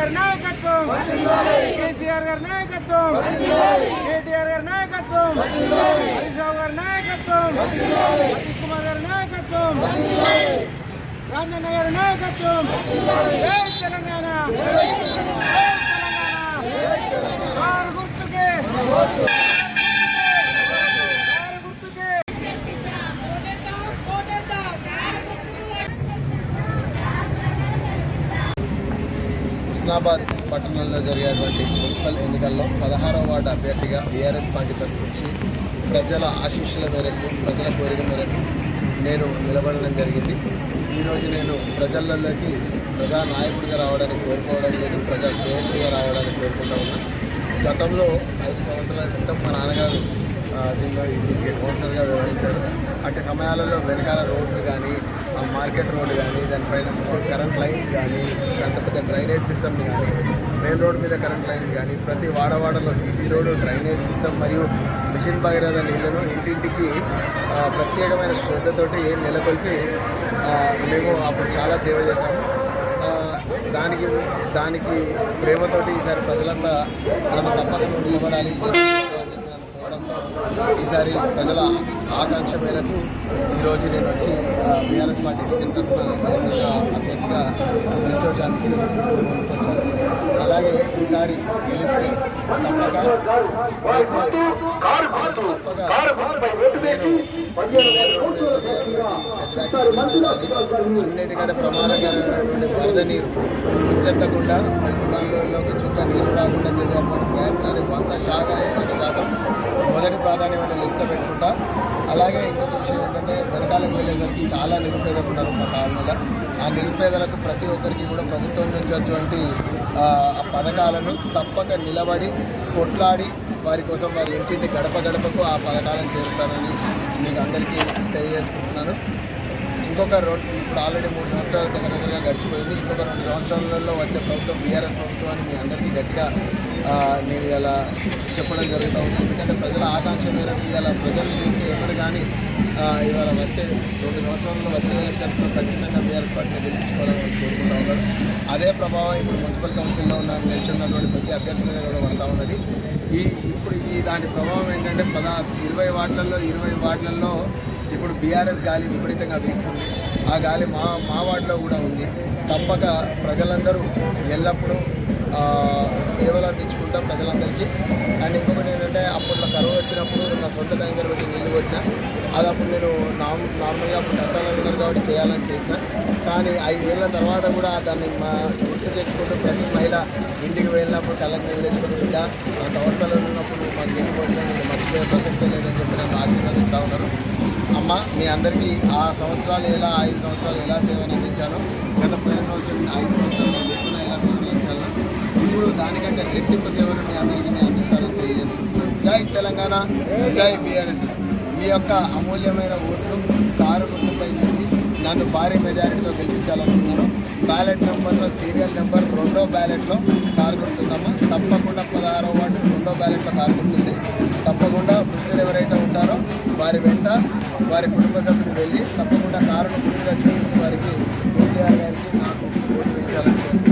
గారి నాయకత్వం. కేసీఆర్ గారి నాయకత్వం. కేటీఆర్ గారి నాయకత్వం. హరీష్ రావు గారి నాయకత్వం. సతీష్ కుమార్ గారి నాయకత్వం. రాజన్న గారి నాయకత్వం. జై తెలంగాణ. తెలంగాణ. గుర్తుకే. హుస్నాబాద్ పట్టణంలో జరిగేటువంటి మున్సిపల్ ఎన్నికల్లో పదహారవ వార్డు అభ్యర్థిగా బీఆర్ఎస్ పార్టీ ప్రకటించి ప్రజల ఆశీస్సుల మేరకు ప్రజల కోరిక మేరకు నేను నిలబడడం జరిగింది. ఈరోజు నేను ప్రజలలోకి ప్రజా నాయకుడిగా రావడానికి కోరుకోవడం లేదు ప్రజా సేవకుడిగా రావడానికి కోరుకుంటా ఉన్నా. గతంలో ఐదు సంవత్సరాల క్రితం మా నాన్నగారు దీనిలో దీనికి కౌన్సిలర్గా వ్యవహరించారు. అట్టి సమయాలలో వెనకాల రోడ్లు కానీ మార్కెట్ రోడ్డు కానీ దానిపైన కరెంట్ లైన్స్ కానీ అంత పెద్ద డ్రైనేజ్ సిస్టమ్ కానీ మెయిన్ రోడ్ మీద కరెంట్ లైన్స్ కానీ ప్రతి వాడవాడలో సీసీ రోడ్డు డ్రైనేజ్ సిస్టమ్ మరియు మిషన్ భగీరథ నీళ్ళను ఇంటింటికి ప్రత్యేకమైన శ్రద్ధతోటి నెలకొల్పి మేము అప్పుడు చాలా సేవ చేశాము. దానికి దానికి ప్రేమతోటి ఈసారి ప్రజలంతా మనం తప్పక నిలబడాలి అని చెప్పి నన్ను కోరడంతో ఈసారి ప్రజల ఆకాంక్ష మేరకు ఈరోజు నేను వచ్చి బీఆర్ఎస్ పార్టీ టికెట్ తరఫున అభ్యర్థిగా నిల్చోవడానికి ముందుకు వచ్చాను అలాగే ఈసారి గెలిస్తే అన్నిటికంటే ప్రమాదకరమైనటువంటి వరద నీరు ముంచెత్తకుండా ఈ దుకాణంలోకి చుక్క నీరు రాకుండా చేసేటువంటి ప్రయత్నాలు వంద శాతం వంద శాతం మొదటి ప్రాధాన్యమైన లిస్ట్లో పెట్టుకుంటా. అలాగే ఇంకొక విషయం ఏంటంటే వెనకాలకు వెళ్ళేసరికి చాలా నిరుపేదలు ఉన్నారు మా కాళ్ళ ఆ నిరుపేదలకు ప్రతి ఒక్కరికి కూడా ప్రభుత్వం నుంచి వచ్చేటువంటి ఆ, పథకాలను తప్పక నిలబడి కొట్లాడి వారి కోసం వారి ఇంటింటి గడప గడపకు ఆ పథకాలను చేరుతానని మీకు అందరికీ తెలియజేసుకుంటున్నాను. ఇంకొక రెండు ఇప్పుడు ఆల్రెడీ మూడు సంవత్సరాల దగ్గరగా గడిచిపోయింది. ఇంకొక రెండు సంవత్సరాలలో వచ్చే ప్రభుత్వం బీఆర్ఎస్ ప్రభుత్వం అని మీ అందరికీ గట్టిగా నేను ఇలా చెప్పడం జరుగుతూ ఉంది. ఎందుకంటే ప్రజల ఆకాంక్ష మేరకు ఇవాళ ప్రజలు చూస్తే ఎప్పుడు కానీ ఇవాళ వచ్చే రెండు సంవత్సరాల్లో వచ్చే ఎలక్షన్స్లో ఖచ్చితంగా బీఆర్ఎస్ పార్టీని గెలిపించుకోవాలని కోరుకుంటా ఉన్నారు. అదే ప్రభావం ఇప్పుడు మున్సిపల్ కౌన్సిల్లో ఉన్న నిల్చున్నటువంటి ప్రతి అభ్యర్థి మీద కూడా పడతా ఉన్నది. ఈ ఇప్పుడు ఈ దాని ప్రభావం ఏంటంటే పద ఇరవై వార్డులలో ఇరవై వార్డులలో ఇప్పుడు బీఆర్ఎస్ గాలి విపరీతంగా వీస్తుంది. ఆ గాలి మా మా వార్డులో కూడా ఉంది. తప్పక ప్రజలందరూ ఎల్లప్పుడూ సేవలు అందించుకుంటాం ప్రజలందరికీ. అండ్ ఇంకొకటి ఏంటంటే అప్పట్లో కరువు వచ్చినప్పుడు నా సొంత ట్యాంకర్ పెట్టి నీళ్ళు కొట్టిన అది అప్పుడు నేను నార్మ్ నార్మల్గా అప్పుడు కష్టాలు ఉన్నారు కాబట్టి చేయాలని చేసిన. కానీ ఐదేళ్ళ తర్వాత కూడా దాన్ని మా గుర్తు తెచ్చుకుంటూ ప్రతి మహిళ ఇంటికి వెళ్ళినప్పుడు కళ్ళకి నీళ్ళు తెచ్చుకుని బిడ్డ అంత అవస్థలో ఉన్నప్పుడు మాకు నీళ్ళు పోసిన మర్చిపోయే ప్రసక్తే లేదని చెప్పి నాకు ఆశీర్వదిస్తూ ఉన్నారు. అమ్మ మీ అందరికీ ఆ సంవత్సరాలు ఎలా ఐదు సంవత్సరాలు ఎలా సేవలు అందించాలో గత పోయిన సంవత్సరం ఐదు సంవత్సరాలు నేను ఎలా సేవలు అందించాను ఇప్పుడు దానికంటే రెట్టింపు సేవలు మీ అందరికీ నేను అందిస్తానని తెలియజేసుకుంటున్నాను జై తెలంగాణ జై బీఆర్ఎస్ఎస్. మీ యొక్క అమూల్యమైన ఓట్లు కారు గుర్తుపై చేసి నన్ను భారీ మెజారిటీతో గెలిపించాలనుకున్నాను. బ్యాలెట్ నెంబర్లో సీరియల్ నెంబర్ రెండో బ్యాలెట్లో కారు గుర్తుందమ్మా. తప్పకుండా పదహారో వార్డు రెండో బ్యాలెట్లో కారు గుర్తుంది. వారి వెంట వారి కుటుంబ సభ్యులు వెళ్ళి తప్పకుండా కారును పూర్తిగా చూపించి వారికి కేసీఆర్ గారికి నాకు ఓటు వేయించాలని